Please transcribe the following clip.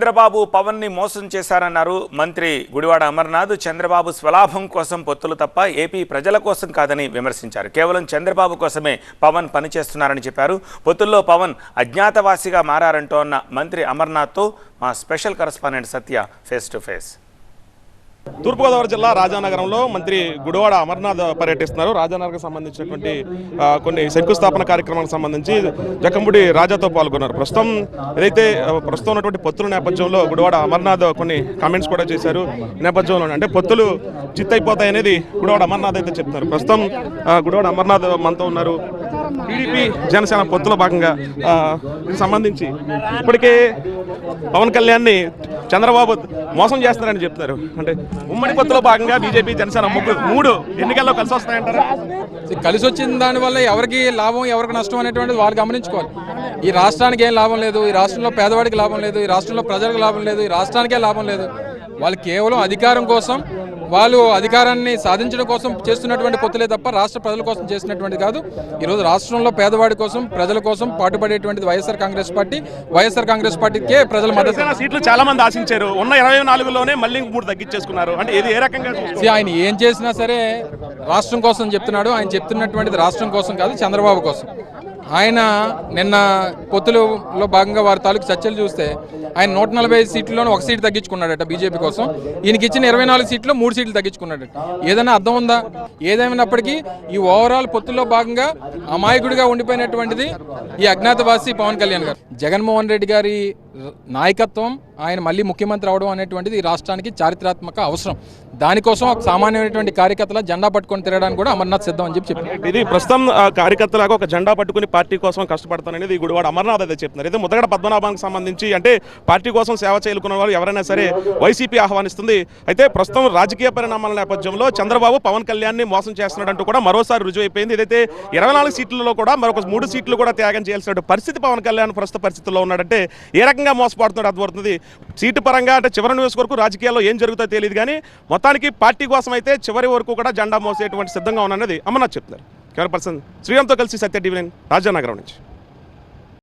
చంద్రబాబు పవన్ని మోసం చేశారన్నారు మంత్రి గుడివాడ అమర్నాథ్. చంద్రబాబు స్వలాభం కోసం పొత్తులు తప్ప ఏపీ ప్రజల కోసం కాదని విమర్శించారు. కేవలం చంద్రబాబు కోసమే పవన్ పనిచేస్తున్నారని చెప్పారు. పొత్తుల్లో పవన్ అజ్ఞాతవాసిగా మారారంటూ అన్న మంత్రి అమర్నాథ్తో మా special correspondent Satya face to face. తూర్పుగోదావరి జిల్లా రాజానగరంలో మంత్రి గుడివాడ అమర్నాథ్ పర్యటిస్తున్నారు. రాజానగర్కి సంబంధించినటువంటి కొన్ని శంకుస్థాపన కార్యక్రమాలకు సంబంధించి జకంబుడి రాజాతో పాల్గొన్నారు. ప్రస్తుతం ఏదైతే ప్రస్తుతం ఉన్నటువంటి పొత్తుల నేపథ్యంలో గుడివాడ అమర్నాథ్ కొన్ని కామెంట్స్ కూడా చేశారు. నేపథ్యంలో అంటే పొత్తులు చిత్తైపోతాయి అనేది గుడివాడ అమర్నాథ్ అయితే చెప్తున్నారు. ప్రస్తుతం గుడివాడ అమర్నాథ్ మనతో ఉన్నారు. టీడీపీ జనసేన పొత్తులో భాగంగా దీనికి సంబంధించి ఇప్పటికే పవన్ కళ్యాణ్ని చంద్రబాబు మోసం చేస్తున్నారని చెప్తారు అంటే ఉమ్మడి పొత్తులో భాగంగా బీజేపీ జనసేన ముగ్గురు మూడు ఎన్నికల్లో కలిసి వస్తాయంటారు కలిసి వచ్చిన దానివల్ల ఎవరికి లాభం ఎవరికి నష్టం అనేటువంటిది వాళ్ళు గమనించుకోవాలి. ఈ రాష్ట్రానికి ఏం లాభం లేదు ఈ రాష్ట్రంలో పేదవాడికి లాభం లేదు ఈ రాష్ట్రంలో ప్రజలకు లాభం లేదు ఈ రాష్ట్రానికే లాభం లేదు. వాళ్ళు కేవలం అధికారం కోసం వాళ్ళు అధికారాన్ని సాధించడం కోసం చేస్తున్నటువంటి పొత్తులే తప్ప రాష్ట్ర ప్రజల కోసం చేసినటువంటి కాదు. ఈరోజు రాష్ట్రంలో పేదవాడి కోసం ప్రజల కోసం పాటుపడేటువంటిది YSR Congress party. YSR Congress పార్టీకే ప్రజల మద్దతు. సీట్లు చాలా మంది ఆశించారు. ఉన్న ఇరవై నాలుగులోనే మళ్ళీ మూడు తగ్గించేసుకున్నారు. అంటే ఇది ఏ రకంగా? ఆయన ఏం చేసినా సరే రాష్ట్రం కోసం చెప్తున్నాడు. ఆయన చెప్తున్నటువంటిది రాష్ట్రం కోసం కాదు చంద్రబాబు కోసం. ఆయన నిన్న కొత్తలో భాగంగా వారి తాలూకు చర్చలు చూస్తే ఆయన నూట నలభై సీట్లలో ఒక సీట్ తగ్గించుకున్నాడట బీజేపీ కోసం. ఈయనకి ఇచ్చిన ఇరవై నాలుగు సీట్లు మూడు సీట్లు తగ్గించుకున్నాడట. ఏదైనా అర్థం ఉందా? ఏదేమైనప్పటికీ ఈ ఓవరాల్ పొత్తుల్లో భాగంగా అమాయకుడిగా ఉండిపోయినటువంటిది ఈ అజ్ఞాతవాసి పవన్ కళ్యాణ్ గారు. జగన్మోహన్ రెడ్డి గారి నాయకత్వం ఆయన మళ్ళీ ముఖ్యమంత్రి అవడం అనేటువంటిది ఈ రాష్ట్రానికి చారిత్రాత్మక అవసరం. దానికోసం ఒక సామాన్యమైనటువంటి కార్యకర్తల జెండా పట్టుకొని తిరగడానికి కూడా అమర్నాథ్ సిద్ధం అని చెప్పి చెప్పారు. ఇది ప్రస్తుతం ఆ, కార్యకర్తలాగా ఒక జెండా పట్టుకుని పార్టీ కోసం కష్టపడతాననేది గుడివాడ అమర్నాథ్ అయితే చెప్తున్నారు. అయితే ముద్దగడ పద్మనాభానికి సంబంధించి అంటే పార్టీ కోసం సేవ చేయాలనుకున్న వాళ్ళు ఎవరైనా సరే వైసీపీ ఆహ్వానిస్తుంది. అయితే ప్రస్తుతం రాజకీయ పరిణామాల నేపథ్యంలో చంద్రబాబు పవన్ కళ్యాణ్ని మోసం చేస్తున్నాడంటూ కూడా మరోసారి రుజువైపోయింది. ఏదైతే ఇరవై నాలుగు సీట్లలో కూడా మరొక మూడు సీట్లు కూడా త్యాగం చేయాల్సిన పరిస్థితి పవన్ కళ్యాణ్ ప్రస్తుత పరిస్థితుల్లో ఉన్నాడంటే ఏ రకంగా మోసపడుతున్నాడు అర్థమవుతుంది. సీటు పరంగా అంటే చివరి నియోజక వరకు రాజకీయాల్లో ఏం జరుగుతుందో తెలియదు కానీ మొత్తానికి పార్టీ కోసం అయితే చివరి వరకు కూడా జెండా మోసేటువంటి సిద్ధంగా ఉన్నది అమర్నాథ్ చెప్తున్నారు. కెమెరా పర్సన్ శ్రీరామ్తో కలిసి సత్య టీవీ నైన్ రాజానగరం నుంచి.